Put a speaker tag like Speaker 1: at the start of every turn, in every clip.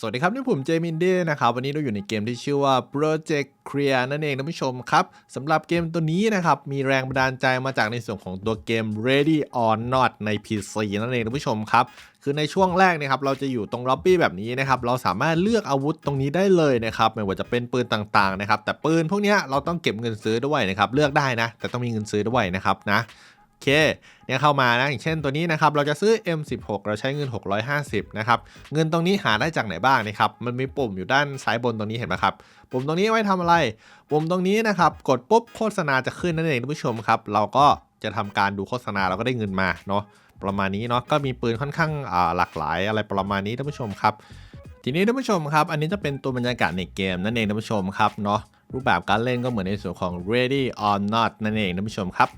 Speaker 1: สวัสดีครับ นี่ผมเจมินเด้นะครับ วันนี้เราอยู่ในเกมที่ชื่อว่า Project Clear นั่นเองท่านผู้ชมครับสำหรับเกมตัวนี้นะครับ มีแรงบันดาลใจมาจากในส่วนของตัวเกม Ready or Not ใน PC นั่นเองท่านผู้ชมครับ คือในช่วงแรกนะครับ เราจะอยู่ตรงล็อบบี้แบบนี้นะครับ เราสามารถเลือกอาวุธตรงนี้ได้เลยนะครับ ไม่ว่าจะเป็นปืนต่างๆนะครับ แต่ปืนพวกนี้เราต้องเก็บเงินซื้อด้วยนะครับ เลือกได้นะ แต่ต้องมีเงินซื้อด้วยนะครับนะ เคเนี่ยเข้ามานะอย่างเช่นตัวนี้นะครับเราจะซื้อ M16 เราใช้เงิน 650นะครับเงินตรงนี้หาได้จากไหนบ้างนะครับมันมีปุ่มอยู่ด้านซ้ายบนตรงนี้เห็นไหมครับปุ่มตรงนี้ไว้ทำอะไร ปุ่มตรงนี้นะครับกดปุ๊บโฆษณาจะขึ้นนั่นเองท่านผู้ชมครับ เราก็จะทำการดูโฆษณาเราก็ได้เงินมาเนาะประมาณนี้เนาะก็มีปืนค่อนข้างหลากหลายอะไรประมาณนี้ท่านผู้ชมครับทีนี้ท่านผู้ชมครับ อันนี้จะเป็นตัวบรรยากาศในเกมนั่นเองท่านผู้ชมครับเนาะรูปแบบการเล่นก็เหมือนในส่วนของ Ready or Not นั่นเองท่านผู้ชมครับ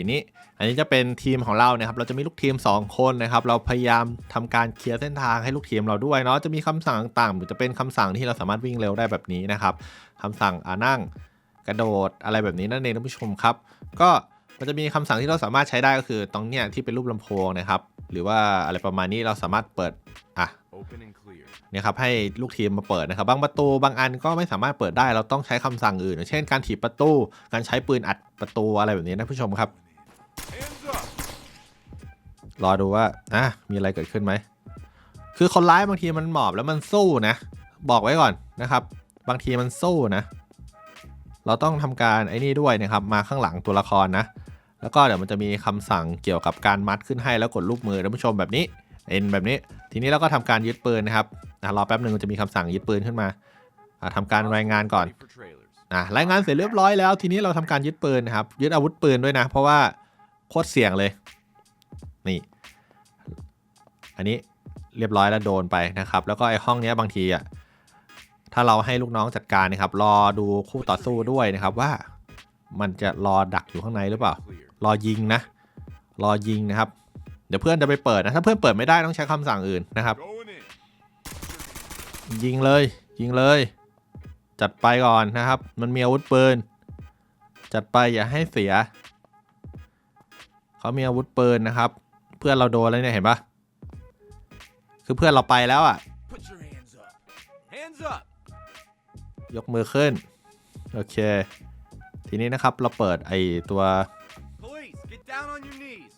Speaker 1: ทีนี้ อันนี้จะเป็นทีมของเรานะครับ เราจะมีลูกทีม 2 คนนะครับ เราพยายามทำการเคลียร์เส้นทางให้ลูกทีมเราด้วยเนาะ จะมีคำสั่งต่างๆหรือจะเป็นคำสั่งที่เราสามารถวิ่งเร็วได้แบบนี้นะครับคำสั่งอ่านั่งกระโดดอะไรแบบนี้นั่นเองท่านผู้ชมครับ ก็มันจะมีคำสั่งที่เราสามารถใช้ได้ก็คือตรงเนี้ยที่เป็นรูปลำโพงนะครับ หรือว่าอะไรประมาณนี้เราสามารถเปิดอะ
Speaker 2: Open and clear.
Speaker 1: เนี่ยครับให้ลูกทีมมาเปิดนะครับ บางประตูบางอันก็ไม่สามารถเปิดได้ เราต้องใช้คำสั่งอื่นอย่างเช่นการถีบประตู การใช้ปืนอัดประตูอะไรแบบนี้นะผู้ชมครับ
Speaker 2: Hands up.
Speaker 1: รอดูว่าอะมีอะไรเกิดขึ้นไหม คือคนร้ายบางทีมันหมอบแล้วมันสู้นะ บอกไว้ก่อนนะครับ บางทีมันสู้นะ เราต้องทำการไอ้นี่ด้วยนะครับ มาข้างหลังตัวละครนะ แล้วก็เดี๋ยวมันจะมีคำสั่งเกี่ยวกับการมัดขึ้นให้แล้วกดรูปมือท่านผู้ชมแบบนี้ เอ็นแบบนี้ ทีนี้เราก็ทำการยึดปืนนะครับรอแป๊บหนึ่งมันจะมีคำสั่งยึดปืนขึ้นมาอะทำการรายงานก่อนรายงานเสร็จเรียบร้อยแล้ว ทีนี้เราทำการยึดปืนนะครับ ยึดอาวุธปืนด้วยนะ เพราะว่า โคตรเสี่ยงเลย นี่ อันนี้เรียบร้อยแล้วโดนไปนะครับ แล้วก็ไอ้ห้องนี้บางทีอะถ้าเราให้ลูกน้องจัดการนะครับ รอดูคู่ต่อสู้ด้วยนะครับว่ามันจะรอดักอยู่ข้างในหรือเปล่า รอยิงนะ รอยิงนะครับ เดี๋ยวเพื่อนจะไปเปิดนะ ถ้าเพื่อนเปิดไม่ได้ต้องใช้คำสั่งอื่นนะครับ ยิงเลย ยิงเลย จัดไปก่อนนะครับ มันมีอาวุธปืน จัดไปอย่าให้เสีย เขามีอาวุธปืนนะครับ เพื่อนเราโดนแล้วเนี่ยเห็นปะคือเพื่อนเราไปแล้วอะ
Speaker 2: Put your hands up. Hands up.
Speaker 1: ยกมือขึ้น โอเค ทีนี้นะครับเราเปิดไอตัว
Speaker 2: Police, get down on your knees.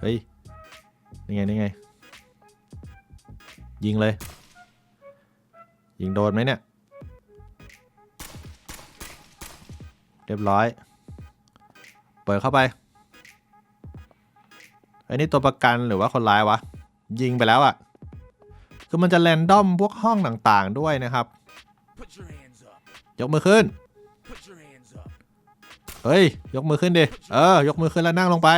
Speaker 1: เฮ้ยนี่ไงนี่ไง ยิงเลย ยิงโดนไหมเนี่ย เรียบร้อย เปิดเข้าไปไอ้นี่ตัวประกันหรือว่าคนร้ายวะ ยิงไปแล้วอะ่ะ คือมันจะแรนดอมพวกห้องต่างๆด้วยนะครับ
Speaker 2: Put your hands up.
Speaker 1: ยกมือขึ้น
Speaker 2: Put your hands up.
Speaker 1: เฮ้ย ยกมือขึ้นดิ เออ ยกมือขึ้นแล้วนั่งลงไป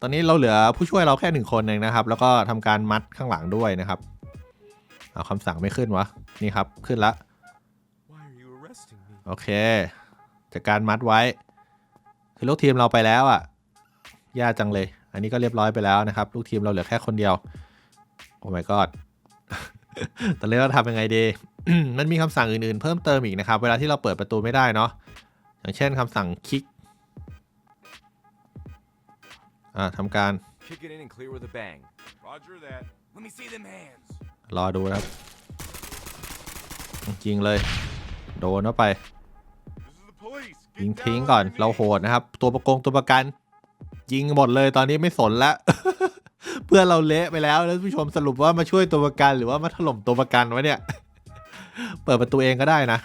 Speaker 1: ตอนนี้เราเหลือผู้ช่วยเราแค่หนึ่งคนเองนะครับ แล้วก็ทำการมัดข้างหลังด้วยนะครับ เอาคำสั่งไม่ขึ้นวะ นี่ครับ ขึ้นละ
Speaker 2: Why are you arresting me?
Speaker 1: โอเคจากการมัดไว้ คือลูกทีมเราไปแล้วอะ่ะยากจังเลย อันนี้ก็เรียบร้อยไปแล้วนะครับ ลูกทีมเราเหลือแค่คนเดียว โอ้ my god ตอนนี้เราทำยังไงดี มันมีคำสั่งอื่นๆ เพิ่มเติมอีกนะครับ เวลาที่เราเปิดประตูไม่ได้เนาะ อย่างเช่นคำสั่งคลิก อ่าทำการ
Speaker 2: Kick it in and clear with a bang. Roger that. Let me see them hands.
Speaker 1: รอดูนะครับยิงเลย โดนเข้าไป ยิงทิ้งก่อนเราโหดนะครับ ตัวประกงตัวประกัน ยิงหมดเลยตอนนี้ไม่สนแล้วเพื่อนเราเละไปแล้วแล้วผู้ชมสรุปว่ามาช่วยตัวประกันหรือว่ามาถล่มตัวประกันวะเนี่ย เปิดประตูเองก็ได้นะ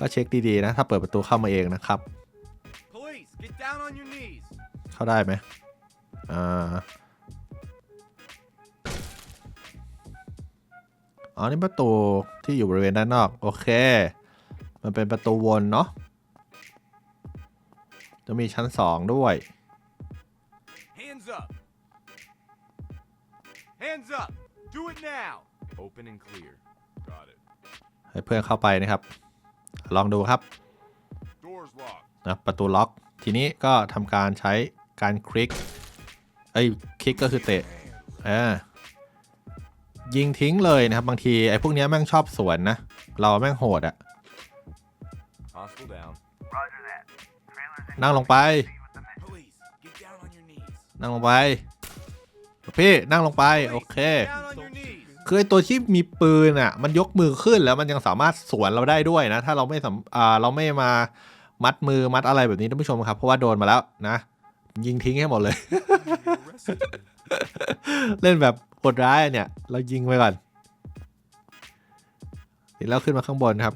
Speaker 1: ก็เช็คดีๆนะ ถ้าเปิดประตูเข้ามาเองนะครับ
Speaker 2: Police, get down on your knees.
Speaker 1: เข้าได้ไหมอ่าอ๋อนี่ประตูที่อยู่บริเวณด้านนอก โอเค มันเป็นประตูวนเนาะจะมีชั้นสองด้วย
Speaker 2: Hands up. Hands up. Do it now. Open and clear. Got it.
Speaker 1: ให้เพื่อนเข้าไปนะครับ ลองดูครับ
Speaker 2: Doors locked.
Speaker 1: นะประตูล็อก ทีนี้ก็ทำการใช้การคลิก เอ้ย คลิกก็คือเตะอ่ายิงทิ้งเลยนะครับ บางทีไอ้พวกเนี้ยแม่งชอบสวนนะ เราแม่งโหดอะ
Speaker 2: Hostile down.
Speaker 1: นั่งลงไป
Speaker 2: Police, get down on your knees.
Speaker 1: นั่งลงไป พี่นั่งลงไปโอเค
Speaker 2: Down on your knees.
Speaker 1: คือไอ้ตัวที่มีปืนอะ มันยกมือขึ้นแล้วมันยังสามารถสวนเราได้ด้วยนะ ถ้าเราไม่สำอ่าเราไม่มามัดมือมัดอะไรแบบนี้ท่านผู้ชมครับ เพราะว่าโดนมาแล้วนะ ยิงทิ้งให้หมดเลย เล่นแบบโหดร้ายอะเนี่ย เรายิงไปก่อนเสร็จแล้วขึ้นมาข้างบนครับ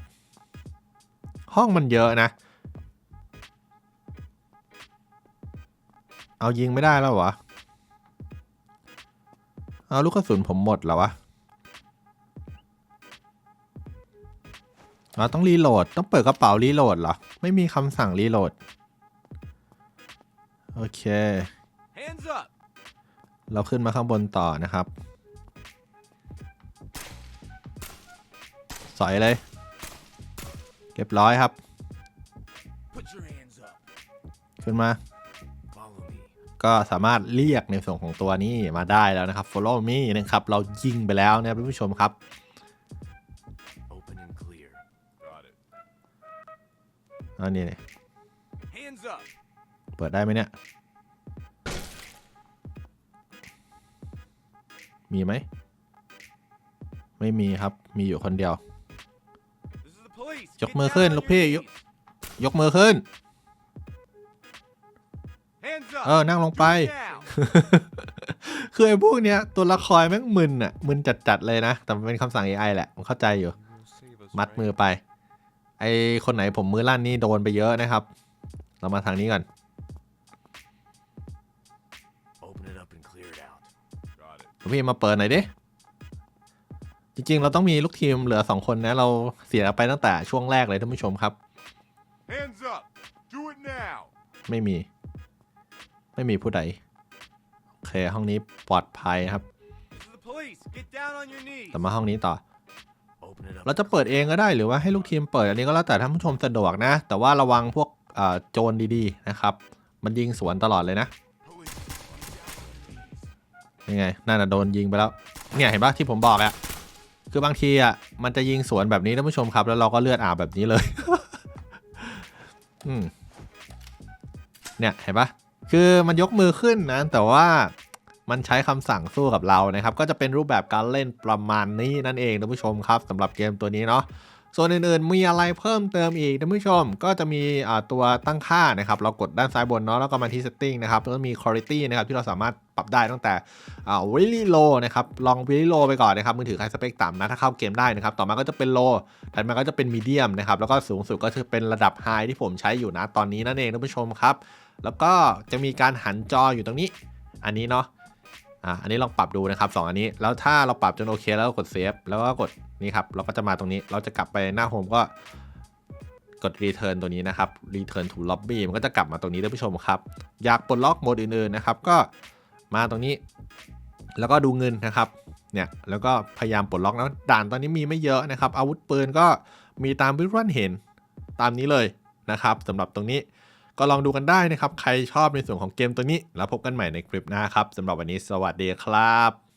Speaker 1: ห้องมันเยอะนะ เอายิงไม่ได้แล้วเหรอเอาลูกกระสุนผมหมดแล้ววะเราต้องรีโหลด ต้องเปิดกระเป๋ารีโหลดเหรอ ไม่มีคำสั่งรีโหลด โอเค
Speaker 2: Hands up.
Speaker 1: เราขึ้นมาข้างบนต่อนะครับ สอยเลย เรียบร้อยครับ
Speaker 2: Put your hands up.
Speaker 1: ขึ้นมา
Speaker 2: Follow me.
Speaker 1: ก็สามารถเรียกในส่วนของตัวนี้มาได้แล้วนะครับ follow me นะครับ เรายิงไปแล้วนะครับท่านผู้ชมครับ
Speaker 2: Open and clear. Got it.
Speaker 1: อันนี้เนี่ย
Speaker 2: Hands up.
Speaker 1: เปิดได้ไหมเนี่ย มีไหม ไม่มีครับ มีอยู่คนเดียว
Speaker 2: This is the police.
Speaker 1: Chọc
Speaker 2: Get
Speaker 1: mơ
Speaker 2: down
Speaker 1: khên,
Speaker 2: on
Speaker 1: lúc
Speaker 2: your
Speaker 1: phía,
Speaker 2: knees.
Speaker 1: ยกมือขึ้น
Speaker 2: Hands up.
Speaker 1: เออ นั่งลงไป
Speaker 2: Do it now.
Speaker 1: คือไอ้พวกเนี้ย ตัวละครแม่งมึนอะ มึนจัดๆเลยนะ แต่มันเป็นคำสั่ง AI แหละผมเข้าใจอยู่ มัดมือไป ไอคนไหนผมมือลั่นนี่โดนไปเยอะนะครับ เรามาทางนี้ก่อน
Speaker 2: Open it up and clear it out. Got it.
Speaker 1: พี่มาเปิดหน่อยดิ จริงๆ เราต้องมีลูกทีมเหลือสองคนนะ เราเสียไปตั้งแต่ช่วงแรกเลยท่านผู้ชมครับ
Speaker 2: Hands up. Do it now.
Speaker 1: ไม่มี ไม่มีผู้ใด โอเค ห้องนี้ปลอดภัยครับ
Speaker 2: This is the police. Get down on your knees.
Speaker 1: แต่มาห้องนี้ต่อ
Speaker 2: Open it up.
Speaker 1: เราจะเปิดเองก็ได้หรือว่าให้ลูกทีมเปิดอันนี้ก็แล้วแต่ท่านผู้ชมสะดวกนะ แต่ว่าระวังพวกเอ่อโจรดีๆนะครับ มันยิงสวนตลอดเลยนะ
Speaker 2: Police. Get down on your knees.
Speaker 1: ยังไงน่าจะโดนยิงไปแล้ว เนี่ยเห็นปะที่ผมบอกอะ คือบางทีอะมันจะยิงสวนแบบนี้ท่านผู้ชมครับ แล้วเราก็เลือดอาบแบบนี้เลยอืมเนี่ยเห็นปะคือมันยกมือขึ้นนะแต่ว่ามันใช้คำสั่งสู้กับเรานะครับ ก็จะเป็นรูปแบบการเล่นประมาณนี้นั่นเองท่านผู้ชมครับสำหรับเกมตัวนี้เนาะ ส่วนอื่นๆ มีอะไรเพิ่มเติมอีกท่านผู้ชม ก็จะมีตัวตั้งค่านะครับ เรากดด้านซ้ายบนเนาะแล้วก็มาที่ setting นะครับแล้วก็มี quality นะครับที่เราสามารถปรับได้ตั้งแต่อ่า really low นะครับลอง really low ไปก่อนนะครับมือถือใครสเปคต่ำนะถ้าเข้าเกมได้นะครับต่อมาก็จะเป็น low ถัดมาก็จะเป็น medium นะครับแล้วก็สูงสุดก็จะเป็นระดับ high ที่ผมใช้อยู่นะตอนนี้นั่นเองท่านผู้ชมครับแล้วก็จะมีการหันจออยู่ตรงนี้ อันนี้เนาะ อะอันนี้ลองปรับดูนะครับสองอันนี้ แล้วถ้าเราปรับจนโอเคแล้วก็กดเซฟแล้วก็กดนี่ครับ เราก็จะมาตรงนี้ เราจะกลับไปหน้าโฮมก็กด return ตัวนี้นะครับ return to lobby มันก็จะกลับมาตรงนี้ท่านผู้ชมครับ อยากปลดล็อกโหมดอื่นๆนะครับ ก็มาตรงนี้ แล้วก็ดูเงินนะครับ เนี่ย แล้วก็พยายามปลดล็อกนะด่านตอนนี้มีไม่เยอะนะครับ อาวุธปืนก็มีตามที่ท่านเห็นตามนี้เลยนะครับสำหรับตรงนี้ ก็ลองดูกันได้นะครับ ใครชอบในส่วนของเกมตัวนี้ แล้วพบกันใหม่ในคลิปหน้าครับสำหรับวันนี้สวัสดีครับ